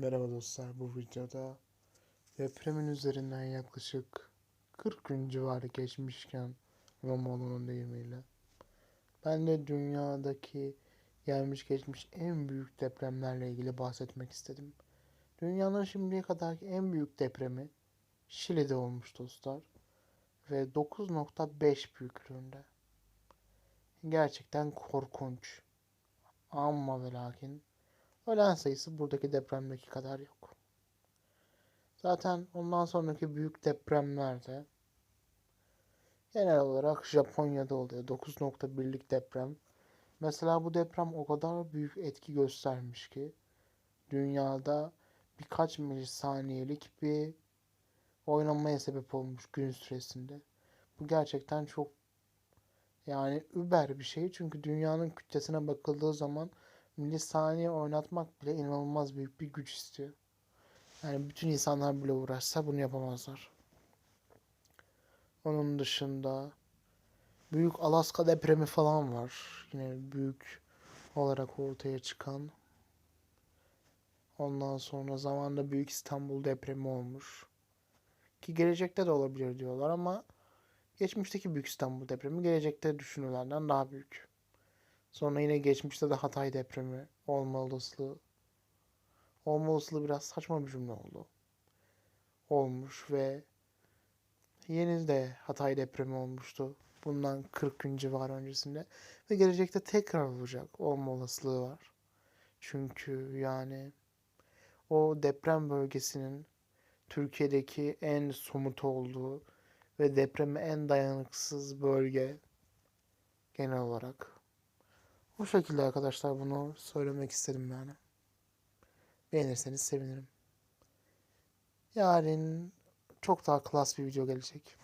Merhaba dostlar bu videoda depremin üzerinden yaklaşık 40 gün civarı geçmişken Romalı'nın deyimiyle ben de dünyadaki gelmiş geçmiş en büyük depremlerle ilgili bahsetmek istedim. Dünyanın şimdiye kadarki en büyük depremi Şili'de olmuş dostlar ve 9.5 büyüklüğünde. Gerçekten korkunç. Amma ve lakin Ölen sayısı buradaki depremdeki kadar yok. Zaten ondan sonraki büyük depremlerde genel olarak Japonya'da oluyor. 9.1'lik deprem. Mesela bu deprem o kadar büyük etki göstermiş ki dünyada birkaç milisaniyelik bir oynamaya sebep olmuş gün süresinde. Bu gerçekten çok yani über bir şey. Çünkü dünyanın kütlesine bakıldığı zaman milisaniye oynatmak bile inanılmaz büyük bir güç istiyor. Yani bütün insanlar bile uğraşsa bunu yapamazlar. Onun dışında büyük Alaska depremi falan var. Yine büyük olarak ortaya çıkan. Ondan sonra zamanda büyük İstanbul depremi olmuş. Ki gelecekte de olabilir diyorlar ama geçmişteki büyük İstanbul depremi gelecekte düşünülenlerden daha büyük. Sonra yine geçmişte de Hatay depremi olma olasılığı. Olma olasılığı biraz saçma bir cümle oldu. Olmuş ve yeni de Hatay depremi olmuştu. Bundan 40 gün civarı öncesinde. Ve gelecekte tekrar olacak olma olasılığı var. Çünkü yani o deprem bölgesinin Türkiye'deki en somut olduğu ve depreme en dayanıksız bölge genel olarak. Bu şekilde arkadaşlar bunu söylemek istedim yani. Beğenirseniz sevinirim. Yarın çok daha klas bir video gelecek.